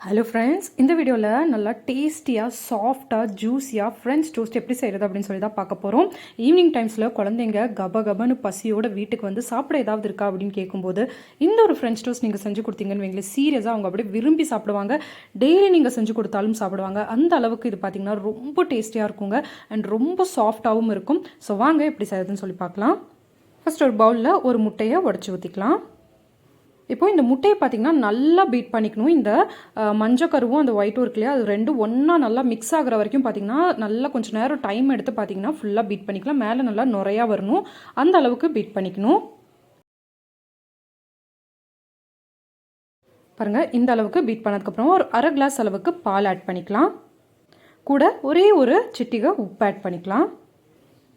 Hello friends இந்த வீடியோவில் நல்லா டேஸ்டியாக சாஃப்டாக ஜூஸியாக ஃப்ரெண்ட்ஸ் டோஸ்ட் எப்படி செய்கிறது அப்படின்னு சொல்லி தான் பார்க்க போகிறோம் ஈவினிங் டைம்ஸில் குழந்தைங்க கப கபன்னு பசியோட வீட்டுக்கு வந்து சாப்பிட ஏதாவது இருக்கா அப்படின்னு கேட்கும்போது இந்த ஒரு ஃப்ரெண்ட்ஸ் டோஸ்ட் நீங்கள் செஞ்சு கொடுத்தீங்கன்னு வைங்களேன் சீரியஸாக அவங்க அப்படியே விரும்பி சாப்பிடுவாங்க. டெய்லி நீங்கள் செஞ்சு கொடுத்தாலும் சாப்பிடுவாங்க. அந்த அளவுக்கு இது பார்த்திங்கன்னா ரொம்ப டேஸ்டியாக இருக்குங்க. அண்ட் ரொம்ப சாஃப்டாகவும் இருக்கும். ஸோ வாங்க எப்படி செய்யறதுன்னு சொல்லி பார்க்கலாம். ஃபஸ்ட் ஒரு பவுலில் ஒரு முட்டையை உடச்சி ஊற்றிக்கலாம் இப்போ இந்த முட்டையை பார்த்திங்கன்னா நல்லா பீட் பண்ணிக்கணும். இந்த அஹ், மஞ்சள் கருவும் அந்த ஒயிட்டும் இருக்கு இல்லையா? அது ரெண்டும் ஒன்றா நல்லா மிக்ஸ் ஆகுற வரைக்கும் பார்த்திங்கன்னா நல்லா கொஞ்சம் நேரம் டைம் எடுத்து பார்த்திங்கன்னா ஃபுல்லாக பீட் பண்ணிக்கலாம். மேலே நல்லா நிறையா வரணும். அந்த அளவுக்கு பீட் பண்ணிக்கணும். பாருங்கள் இந்த அளவுக்கு பீட் பண்ணதுக்கப்புறம் ஒரு அரை கிளாஸ் அளவுக்கு பால் ஆட் பண்ணிக்கலாம். கூட ஒரே ஒரு சிட்டிகை உப்பு ஆட் பண்ணிக்கலாம்.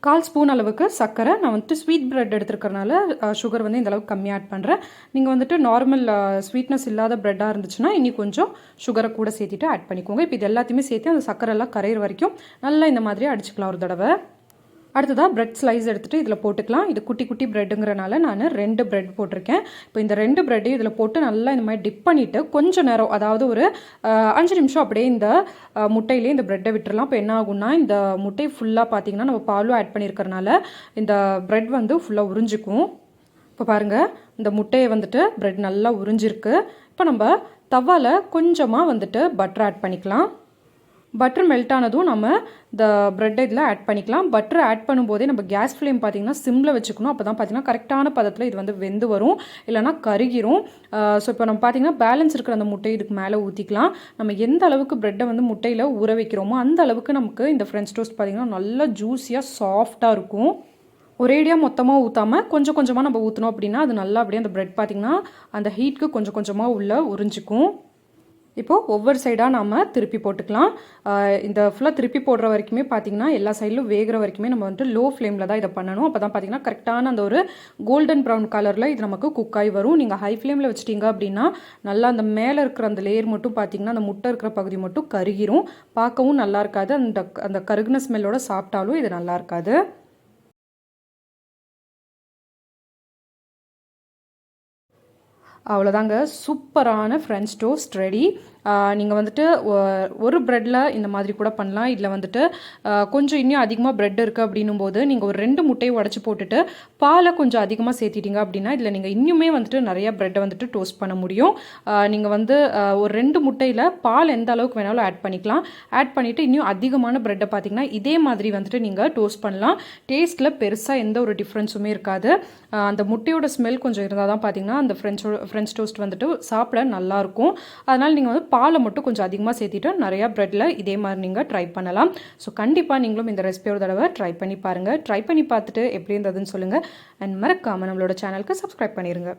கால் ஸ்பூன் அளவுக்கு சர்க்கரை. நான் வந்துட்டு ஸ்வீட் ப்ரெட் எடுத்துருக்கறனால சுகர் வந்து இந்த அளவுக்கு கம்மியாக ஆட் பண்ணுறேன் நீங்கள் வந்துட்டு நார்மல் ஸ்வீட்னஸ் இல்லாத ப்ரெட்டாக இருந்துச்சுன்னா இன்னி கொஞ்சம் சுகரை கூட சேர்த்துட்டு ஆட் பண்ணிக்கோங்க. இப்போ இது எல்லாத்தையுமே சேர்த்து அந்த சர்க்கரை எல்லாம் கரையிற வரைக்கும் நல்லா இந்த மாதிரி அடிச்சுக்கலாம் ஒரு தடவை. அடுத்ததாக பிரெட் ஸ்லைஸ் எடுத்துகிட்டு இதில் போட்டுக்கலாம். இது குட்டி குட்டி ப்ரெட்டுங்கிறனால நான் ரெண்டு பிரெட் போட்டிருக்கேன். இப்போ இந்த ரெண்டு ப்ரெட்டையும் இதில் போட்டு நல்லா இந்த மாதிரி டிப் பண்ணிவிட்டு கொஞ்சம் நேரம் அதாவது ஒரு அஞ்சு நிமிஷம் அப்படியே இந்த முட்டையிலே இந்த ப்ரெட்டை விட்டுறலாம். இப்போ என்ன ஆகும்னா இந்த முட்டை ஃபுல்லாக பார்த்தீங்கன்னா நம்ம பாலும் ஆட் பண்ணியிருக்கறனால இந்த பிரெட் வந்து ஃபுல்லாக உறிஞ்சிக்கும். இப்போ பாருங்கள் இந்த முட்டையை வந்துட்டு பிரெட் நல்லா உறிஞ்சிருக்கு. இப்போ நம்ம தவால் கொஞ்சமாக வந்துட்டு பட்டர் ஆட் பண்ணிக்கலாம். பட்டர் மெல்ட் ஆனதும் நம்ம இந்த ப்ரெட்டை இதில் ஆட் பண்ணிக்கலாம். பட்டர் ஆட் பண்ணும்போதே நம்ம கேஸ் ஃப்ளேம் பார்த்தீங்கன்னா சிம்மில் வச்சுக்கணும். அப்போ தான் பார்த்தீங்கன்னா கரெக்டான பதத்தில் இது வந்து வெந்து வரும். இல்லைனா கருகிரும். ஸோ இப்போ நம்ம பார்த்தீங்கன்னா பேலன்ஸ் இருக்கிற அந்த முட்டை இதுக்கு மேலே ஊற்றிக்கலாம் நம்ம எந்த அளவுக்கு ப்ரெட்டை வந்து முட்டையில் ஊற வைக்கிறோமோ அந்த அளவுக்கு நமக்கு இந்த ஃப்ரெஞ்ச் டோஸ்ட் பார்த்தீங்கன்னா நல்லா ஜூஸியாக சாஃப்டாக இருக்கும். ஒரேடியாக மொத்தமாக ஊற்றாமல் கொஞ்சம் கொஞ்சமாக நம்ம ஊற்றினோம் அப்படின்னா அது நல்லா அப்படியே அந்த ப்ரெட் பார்த்திங்கன்னா அந்த ஹீட்க்கு கொஞ்சம் கொஞ்சமாக உள்ளே உறிஞ்சிக்கும். இப்போது ஒவ்வொரு சைடாக நாம் திருப்பி போட்டுக்கலாம். இந்த ஃபுல்லாக திருப்பி போடுற வரைக்குமே பார்த்தீங்கன்னா எல்லா சைடிலும் வேகிற வரைக்குமே நம்ம வந்துட்டு லோ ஃப்ளேமில் தான் இதை பண்ணணும். அப்போ தான் பார்த்தீங்கன்னா கரெக்டான அந்த ஒரு கோல்டன் ப்ரௌன் கலரில் இது நமக்கு குக் ஆகி வரும். நீங்கள் ஹை ஃப்ளேமில் வச்சிட்டிங்க அப்படின்னா நல்லா அந்த மேலே இருக்கிற அந்த லேயர் மட்டும் பார்த்தீங்கன்னா அந்த முட்டை இருக்கிற பகுதி மட்டும் கருகிரும். பார்க்கவும் நல்லா இருக்காது. அந்த அந்த கருகுன ஸ்மெல்லோட சாப்பிட்டாலும் இது நல்லா இருக்காது. அவ்வளோதாங்க சூப்பரான ஃப்ரெஞ்ச் டோஸ்ட் ரெடி நீங்கள் வந்துட்டு ஒரு ப்ரெட்டில் இந்த மாதிரி கூட பண்ணலாம். இதில் வந்துட்டு கொஞ்சம் இன்னும் அதிகமாக ப்ரெட் இருக்குது அப்படின்னும் போது நீங்கள் ஒரு ரெண்டு முட்டையை உடச்சி போட்டுட்டு பாலை கொஞ்சம் அதிகமாக சேர்த்திட்டீங்க அப்படின்னா இதில் நீங்கள் இன்னுமே வந்துட்டு நிறைய ப்ரெட்டை வந்துட்டு டோஸ்ட் பண்ண முடியும். நீங்கள் வந்து ஒரு ரெண்டு முட்டையில் பால் எந்த அளவுக்கு வேணாலும் ஆட் பண்ணிக்கலாம். ஆட் பண்ணிவிட்டு இன்னும் அதிகமான ப்ரெட்டை பார்த்தீங்கன்னா இதே மாதிரி வந்துட்டு நீங்கள் டோஸ்ட் பண்ணலாம். டேஸ்ட்டில் பெருசாக எந்த ஒரு டிஃப்ரென்ஸுமே இருக்காது. அந்த முட்டையோட ஸ்மெல் கொஞ்சம் இருந்தால் தான் பார்த்தீங்கன்னா அந்த ஃப்ரெஞ்சோட ஃப்ரெஞ்ச் டோஸ்ட் வந்துட்டு சாப்பிட நல்லாயிருக்கும் அதனால் நீங்கள் வந்து பாலை மட்டும் கொஞ்சம் அதிகமாக சேர்த்திட்டு நிறையா ப்ரெட்டில் இதே மாதிரி நீங்கள் ட்ரை பண்ணலாம். ஸோ கண்டிப்பாக நீங்களும் இந்த ரெசிபி ஒரு தடவை ட்ரை பண்ணி பாருங்கள் ட்ரை பண்ணி பார்த்துட்டு எப்படி இருந்ததுன்னு சொல்லுங்கள் அண்ட் மறக்காமல் நம்மளோட சேனலுக்கு சப்ஸ்கிரைப் பண்ணிடுங்க